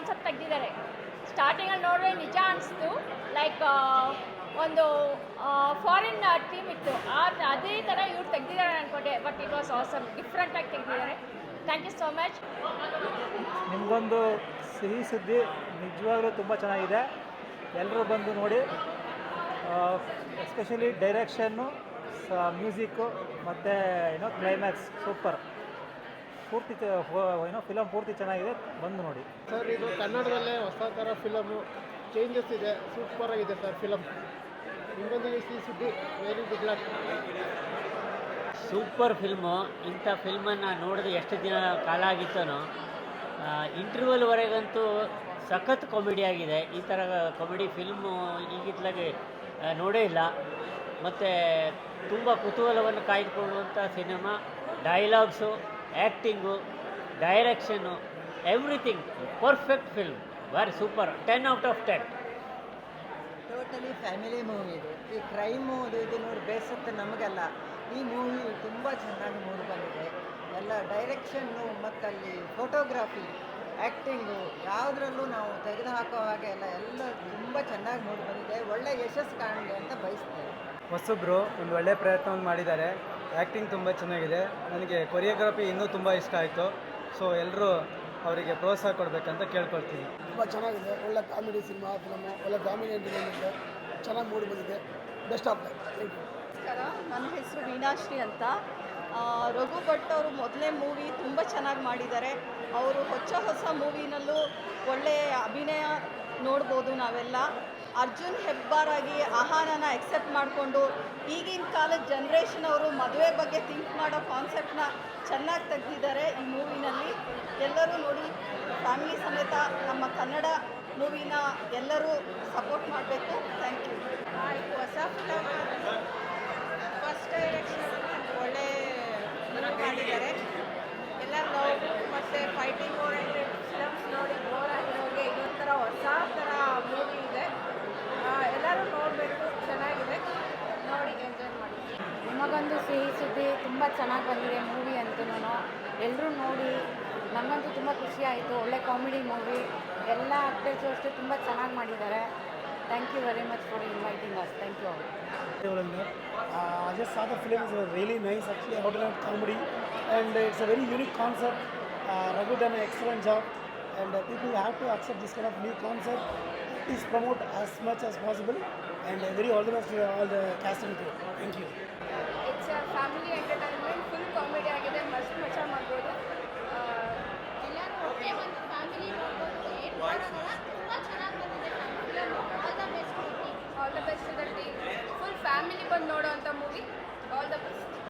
Concept ತೆಗೆದಿದ್ದಾರೆ. ಸ್ಟಾರ್ಟಿಂಗಲ್ಲಿ ನೋಡಿದ್ರೆ ನಿಜ ಅನಿಸ್ತು. ಲೈಕ್ ಒಂದು ಫಾರಿನ್ ಟೀಮ್ ಇತ್ತು. ಆ ಅದೇ ಥರ ಇವ್ರು ತೆಗೆದಿದ್ದಾರೆ ಅನ್ಕೊಂಡೆ. ಬಟ್ ಇಟ್ ವಾಸ್ ಆಸಮ್ ಡಿಫ್ರೆಂಟಾಗಿ ತೆಗೆದಿದ್ದಾರೆ. ಥ್ಯಾಂಕ್ ಯು ಸೋ ಮಚ್ ನಿಮಗೊಂದು ಸಿಹಿ ಸುದ್ದಿ ನಿಜವಾಗ್ಲೂ ತುಂಬ ಚೆನ್ನಾಗಿದೆ. ಎಲ್ಲರೂ ಬಂದು ನೋಡಿ. ಎಸ್ಪೆಷಲಿ ಡೈರೆಕ್ಷನ್ನು ಮ್ಯೂಸಿಕ್ಕು ಮತ್ತು ಏನೋ ಕ್ಲೈಮ್ಯಾಕ್ಸ್ ಸೂಪರ್ ಪೂರ್ತಿ ಚ- ಹೋ- ಏನೋ ಫಿಲಮ್ ಪೂರ್ತಿ ಚೆನ್ನಾಗಿದೆ ಬಂದು ನೋಡಿ. ಸರ್ ಇದು ಕನ್ನಡದಲ್ಲೇ ಹೊಸ ಥರ ಫಿಲಮು ಚೇಂಜಸ್ ಇದೆ. ಸೂಪರ್ ಆಗಿದೆ ಸರ್ ಫಿಲಮ್ ನಿಮ್ಮೊಂದಿಗೆ ಸಿಹಿ ಸುದ್ದಿ very good luck super film ಇಂಥ ಫಿಲ್ಮನ್ನು ನೋಡಿದ್ರೆ ಎಷ್ಟು ದಿನ ಕಾಲ ಆಗಿತ್ತನೋ. ಇಂಟರ್ವಲ್ವರೆಗಂತೂ ಸಖತ್ ಕಾಮಿಡಿ ಆಗಿದೆ. ಈ ಥರ ಕಾಮಿಡಿ ಫಿಲ್ಮು ಈಗಿತ್ಲಾಗೆ ಆ, ನೋಡೇ ಇಲ್ಲ. ಮತ್ತು ತುಂಬ ಕುತೂಹಲವನ್ನು ಕಾಯ್ದುಕೊಳ್ಳುವಂಥ cinema dialogues acting direction everything. Perfect film. Very super. Ten out of ten. Totally family movie ಇದು. ಈ ಕ್ರೈಮು ಅದು ಇದು ನೋಡಿ ಬೇಸತ್ತೆ ನಮಗೆಲ್ಲ. ಈ ಮೂವಿ ತುಂಬ ಚೆನ್ನಾಗಿ ಮೂಡಿ ಬಂದಿದೆ. ಎಲ್ಲ ಡೈರೆಕ್ಷನ್ನು ಮತ್ತು ಅಲ್ಲಿ ಫೋಟೋಗ್ರಾಫಿ ಆ್ಯಕ್ಟಿಂಗು ಯಾವುದರಲ್ಲೂ ನಾವು ತೆಗೆದುಹಾಕೋ ಹಾಗೆ ಎಲ್ಲ ಎಲ್ಲ ತುಂಬ ಚೆನ್ನಾಗಿ ಮೂಡಿ ಬಂದಿದೆ. ಒಳ್ಳೆ ಯಶಸ್ಸು ಕಾಣಲಿ ಅಂತ ಬಯಸ್ತೇವೆ ಹೊಸಬ್ರು ಒಂದು ಒಳ್ಳೆಯ ಪ್ರಯತ್ನವನ್ನು ಮಾಡಿದ್ದಾರೆ. ಆ್ಯಕ್ಟಿಂಗ್ ತುಂಬ ಚೆನ್ನಾಗಿದೆ. ನನಗೆ ಕೊರಿಯೋಗ್ರಫಿ ಇನ್ನೂ ತುಂಬ ಇಷ್ಟ ಆಯಿತು. ಸೊ ಎಲ್ಲರೂ ಅವರಿಗೆ ಪ್ರೋತ್ಸಾಹ ಕೊಡಬೇಕಂತ ಕೇಳ್ಕೊಳ್ತೀನಿ. ತುಂಬ ಚೆನ್ನಾಗಿದೆ. ಒಳ್ಳೆ ಕಾಮಿಡಿ ಸಿನಿಮಾ ಫಿಲಮು ಒಳ್ಳೆ ಕಾಮಿಡಿ ಎಂಟರ್ಟೈನ್ಮೆಂಟ್ ಚೆನ್ನಾಗಿ ಮೂಡಿ ಬಂದಿದೆ. ಬೆಸ್ಟ್ ಆಫ್ ಥ್ಯಾಂಕ್ ಯು ನಮಸ್ಕಾರ. ನನ್ನ ಹೆಸರು ವೀಣಾಶ್ರೀ ಅಂತ. ರಘು ಭಟ್ ಅವರು ಮೊದಲನೇ ಮೂವಿ ತುಂಬ ಚೆನ್ನಾಗಿ ಮಾಡಿದ್ದಾರೆ. ಅವರು ಹೊಸ ಹೊಸ ಮೂವಿನಲ್ಲೂ ಒಳ್ಳೆಯ ಅಭಿನಯ ನೋಡ್ಬೋದು ನಾವೆಲ್ಲ. ಅರ್ಜುನ್ ಹೆಬ್ಬಾರಾಗಿ ಆಹಾರನ ಎಕ್ಸೆಪ್ಟ್ ಮಾಡಿಕೊಂಡು ಈಗಿನ ಕಾಲದ ಜನ್ರೇಷನ್ ಅವರು ಮದುವೆ ಬಗ್ಗೆ ಥಿಂಕ್ ಮಾಡೋ ಕಾನ್ಸೆಪ್ಟ್ನ ಚೆನ್ನಾಗಿ ತೆಗೆದಿದ್ದಾರೆ ಈ ಮೂವಿನಲ್ಲಿ. ಎಲ್ಲರೂ ನೋಡಿ ಫ್ಯಾಮಿಲಿ ಸಮೇತ ನಮ್ಮ ಕನ್ನಡ ಮೂವಿನ ಎಲ್ಲರೂ ಸಪೋರ್ಟ್ ಮಾಡಬೇಕು. ಥ್ಯಾಂಕ್ ಯು ಹೊಸ ಫಸ್ಟ್ ಡೈರೆಕ್ಷನ್ ಒಳ್ಳೆ ಮಾಡಿದ್ದಾರೆ ಎಲ್ಲ ಲವ್ ಮತ್ತು ಫೈಟಿಂಗ್ ಓರಿಯೆಂಟೆಡ್ ಫಿಲಮ್ಸ್ ನೋಡಿ ಬೋರ್ ಆಗಿರೋರಿಗೆ ಇದೊಂಥರ ಹೊಸ ಥರ ಮೂವಿ ಇದೆ ಆ, ಎಲ್ಲರೂ ನೋಡಬೇಕು ಚೆನ್ನಾಗಿದೆ ನೋಡಿ ಎಂಜಾಯ್ ಮಾಡಿ ಸ್ಹೀ ಸುದ್ದಿ ತುಂಬ ಚೆನ್ನಾಗಿ ಬಂದಿದೆ ಮೂವಿ ಅಂತೂ ಎಲ್ಲರೂ ನೋಡಿ ನನಗಂತೂ ತುಂಬ ಖುಷಿ ಆಯಿತು. ಒಳ್ಳೆ ಕಾಮಿಡಿ ಮೂವಿ ಎಲ್ಲ ಆ ಪ್ಲೇಸರ್ ತುಂಬ ಚೆನ್ನಾಗಿ ಮಾಡಿದ್ದಾರೆ. ಥ್ಯಾಂಕ್ ಯು ವೆರಿ ಮಚ್ ನೋಡಿ ಯು ಮೈ ಥ್ಯಾಂಕ್ ಯು ದೇವೊಂದಿಗೆ ಅಜ್ಜಸ್ ಆ ದ ಫಿಲಿಮ್ಸ್ ವೆರಿ ನೈಸ್ ಅಶ್ ಮೌಟರ್ comedy and it's very unit concept sir Raghudhan excellent job and uh, people have to accept this kind of new concept. Please promote as much as possible, and uh, very all the best to all the cast and crew. Thank you. It's family entertainment full comedy ಆಗಿದೆ ಮಸ್ತ್ ಮಜಾ ಮಾಡ್ಬೋದು ಎಲ್ಲರೂ ಒಟ್ಟೆ ಒಂದು family ನೋಡ್ಬೋದು ಏನು ಮಾಡೋದಲ್ಲ ತುಂಬ ಚೆನ್ನಾಗಿ ಬಂದಿದೆ film all the best all the best full family ಬಂದು ನೋಡೋ ಅಂಥ ಮೂವಿ ಆಲ್ ದ ಬೆಸ್ಟ್